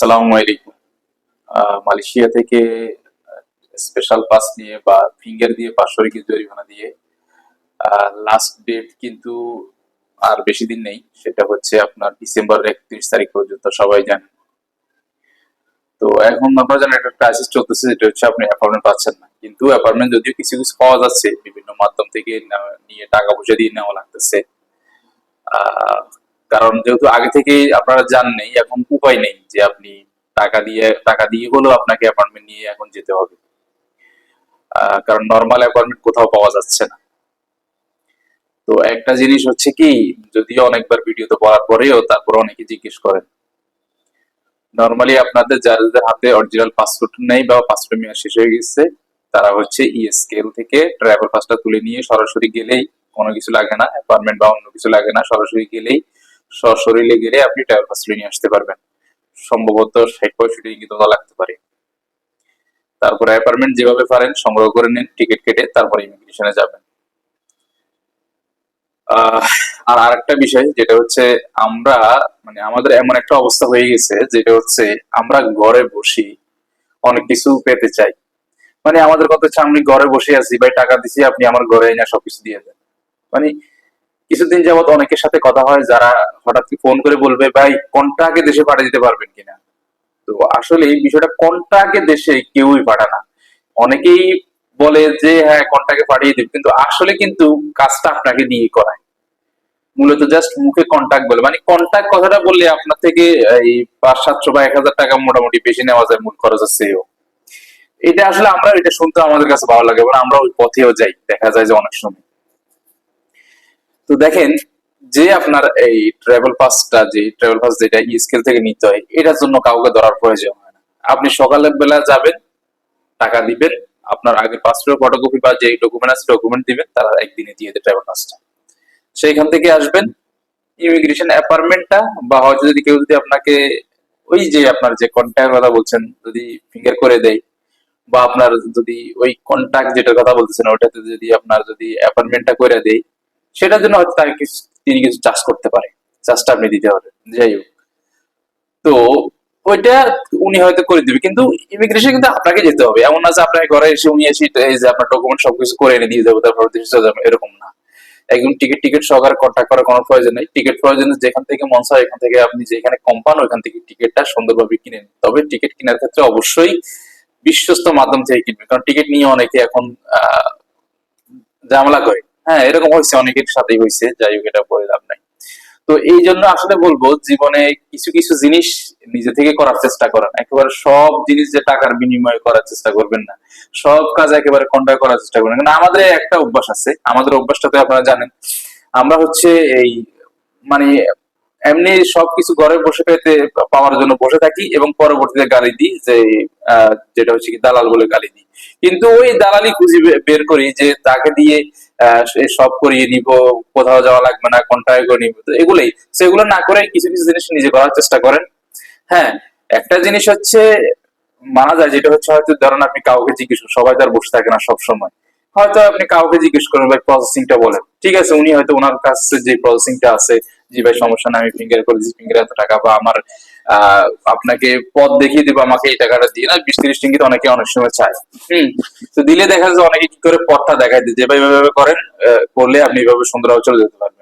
আসসালামু আলাইকুম। মালয়েশিয়া থেকে স্পেশাল পাস নিয়ে বা ফিঙ্গার দিয়ে, পাঁচশো রিঙ্গিত জরিমানা দিয়ে লাস্ট ডেট কিন্তু আর বেশি দিন নেই। সেটা হচ্ছে আপনার ডিসেম্বর একত্রিশ তারিখ পর্যন্ত, সবাই জানেন তো এখন আপনারা জানেন, একটা ক্রাইসিস চলতেছে যেটা হচ্ছে আপনি অ্যাপার্টমেন্ট পাচ্ছেন না। কিন্তু অ্যাপার্টমেন্ট যদিও কিছু কিছু পাওয়া যাচ্ছে, বিভিন্ন মাধ্যম থেকে নিয়ে টাকা পয়সা দিয়ে নেওয়া লাগতেছে। কারণ যেহেতু আগে থেকেই আপনারা জান নেই এখন উপায় নেই যে আপনি টাকা দিয়ে টাকা দিয়ে হলেও আপনাকে অ্যাপার্টমেন্ট নিয়ে এখন যেতে হবে। কারণ নর্মাল অ্যাপার্টমেন্ট কোথাও পাওয়া যাচ্ছে না। তো একটা জিনিস হচ্ছে কি, যদিও অনেকবার ভিডিওতে বলার পরেও তারপর অনেকে জিজ্ঞেস করেন নর্মালি আপনাদের যাদের হাতে অরিজিনাল পাসপোর্ট নেই বা পাসপোর্ট মেয়াদ শেষ হয়ে গেছে, তারা হচ্ছে ইএসকেএল থেকে ট্রাভেল পাসটা তুলে নিয়ে সরাসরি গেলেই কোনো কিছু লাগে না অ্যাপার্টমেন্ট বা অন্য কিছু লাগে না, সরাসরি গেলেই সশরীরে গেলে আপনি ট্রাভেল পাস নিয়ে আসতে পারবেন। সম্ভবত ষাট পঁয়ষট্টি রিঙ্গিত মতো লাগতে পারে। তারপরে অ্যাপার্টমেন্ট যেভাবে পারেন, সংগ্রহ করে নিন টিকিট কেটে তারপরে ইমিগ্রেশনে যাবেন। আর আরেকটা বিষয় যেটা হচ্ছে, আমরা মানে আমাদের এমন একটা অবস্থা হয়ে গেছে, যেটা হচ্ছে আমরা ঘরে বসি, অনেক কিছু পেতে চাই। মানে আমাদের কথা হচ্ছে, আমি ঘরে বসে আছি, ভাই, টাকা দিছি, আপনি আমার ঘরে এনে সবকিছু দিয়ে দেন। মানে কিছুদিন যাবত অনেকের সাথে কথা হয় যারা হঠাৎ ফোন করে বলবে, ভাই, কোনটা আগে দেশে পাঠিয়ে দিতে পারবেন কিনা? তো আসলে এই বিষয়টা কোনটা আগে দেশে কেউই পাঠায় না অনেকেই বলে যে হ্যাঁ কন্টাকে পাঠিয়ে দিবে। কিন্তু আসলে কিন্তু কাজটা আপনাকে দিয়ে করায়। মূলত জাস্ট মুখে কন্টাক্ট বলে। মানে কন্টাক্ট কথাটা বললে আপনার থেকে এই পাঁচ সাতশো বা এক হাজার টাকা মোটামুটি বেশি নেওয়া যায় মূল খরচ সেও এটা আসলে আমরা, এটা শুনতে আমাদের কাছে ভালো লাগে এবং আমরা ওই পথেও যাই। দেখা যায় যে অনেক সময়। তো দেখেন, যে আপনার এই ট্রাভেল পাসটা যে ট্রাভেল পাস যেটা স্কেল থেকে নিতে হয়, এটার জন্য কাউকে ধরার প্রয়োজন হয় না। আপনি সকালের বেলা যাবেন, টাকা দিবেন, আপনার আগের পাসপোর্ট ফটোকপি বা যে ডকুমেন্ট আছে ডকুমেন্ট দিবেন, তারা একদিনে দিয়ে দেয় ট্রাভেল পাসটা সেইখান থেকে আসবেন ইমিগ্রেশন অ্যাপার্টমেন্টটা বা হয়তো যদি কেউ যদি আপনাকে ওই যে আপনার যে কন্ট্যাক্ট কথা বলছেন, যদি ফিঙ্গার করে দেয়, বা আপনার যদি ওই কন্ট্যাক্ট যেটার কথা বলতেছেন, ওটাতে যদি আপনার যদি অ্যাপার্টমেন্টটা করে দেয় সেটার জন্য হয়তো তাকে কিছু তিনি কিছু চাষ করতে পারে। চাষটা আপনি দিতে হবে যাই হোক। তো ওইটা উনি হয়তো করে দিবে। কিন্তু ইমিগ্রেশন কিন্তু আপনাকে যেতে হবে। এমন না যে আপনার ঘরে এসে উনি এসে এই যে আপনার ডকুমেন্ট সবকিছু করে এনে দিয়ে যাব, তারপর দেশে যাবে। এরকম না। একদম টিকিট টিকিট সহকারে কন্ট্যাক্ট করার কোনো প্রয়োজন নেই। টিকিট প্রয়োজন যেখান থেকে মন চায়, এখান থেকে আপনি যেখানে কম পান, ওইখান থেকে টিকিটটা সুন্দরভাবে কিনে নিন। তবে টিকিট কেনার ক্ষেত্রে অবশ্যই বিশ্বস্ত মাধ্যম থেকে কিনবে কারণ টিকিট নিয়ে অনেকে এখন ঝামেলা করে। হ্যাঁ এরকম হয়েছে, অনেকের সাথেই হয়েছে, যাই হোক, এটা বলে লাভ নাই। তো এই জন্য আসলে বলব, জীবনে কিছু কিছু জিনিস নিজে থেকে করার চেষ্টা করেন। একেবারে সব জিনিস যে টাকার বিনিময়ে করার চেষ্টা করবেন না। সব কাজ একেবারে কন্ডা করার চেষ্টা করবেন। কারণ আমাদের একটা অভ্যাস আছে, আমাদের অভ্যাসটা তো আপনারা জানেন, আমরা হচ্ছে এই মানে এমনি সবকিছু ঘরে বসে পেতে পাওয়ার জন্য বসে থাকি এবং পরবর্তীতে গালি দিই যে যেটা হচ্ছে কি দালাল বলে গালি দিই। কিন্তু ওই দালালি খুঁজে বের করি যে তাকে দিয়ে সব করিয়ে নিব, কোথাও যাওয়া লাগবে না কন্ট্যাক্ট করে নিব। তো এগুলোই। সেগুলো না করে কিছু কিছু জিনিস নিজে করার চেষ্টা করেন। হ্যাঁ একটা জিনিস হচ্ছে, মানা যায় যেটা হচ্ছে হয়তো ধরেন আপনি কাউকে জিজ্ঞেস সবাই তো আর বসে থাকে না সব সময় হয়তো আপনি কাউকে জিজ্ঞেস করেন ভাই প্রসেসিংটা বলেন। ঠিক আছে, উনি হয়তো ওনার কাছে যে প্রসেসিংটা আছে, জি ভাই, সমস্যা নাই, আমি ফিঙ্গার করে দিচ্ছি ফিঙ্গার এত টাকা, বা আমার আপনাকে পথ দেখিয়ে দিবা, আমাকে এই টাকাটা দিয়ে না বিশ তিরিশ টিঙ্গিতে অনেকে অনেক সময় চায়। হম, তো দিলে দেখা যায় অনেকে কি করে পথটা দেখায় দিতে ভাই, এভাবে করেন করলে আপনি এভাবে সুন্দরভাবে চলে যেতে পারবেন।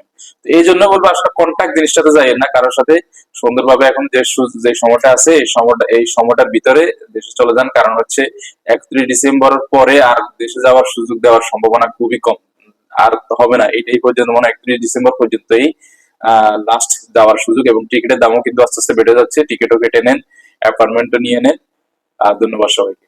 এই জন্য বলব আসলে কন্ট্যাক্ট জিনিসটাতে যাই না, কারোর সাথে সুন্দরভাবে এখন যে যে সময়টা আছে, এই সময়টা, এই সময়টার ভিতরে দেশে চলে যান। কারণ হচ্ছে একত্রিশ ডিসেম্বর পরে আর দেশে যাওয়ার সুযোগ দেওয়ার সম্ভাবনা খুবই কম। আর হবে না এইটাই পর্যন্ত মনে একত্রিশ ডিসেম্বর পর্যন্তই লাস্ট যাওয়ার সুযোগ এবং টিকিটের দামও কিন্তু আস্তে আস্তে বেড়ে যাচ্ছে। টিকিটও কেটে নেন অ্যাপার্টমেন্টও নিয়ে নেন। আর ধন্যবাদ সবাইকে।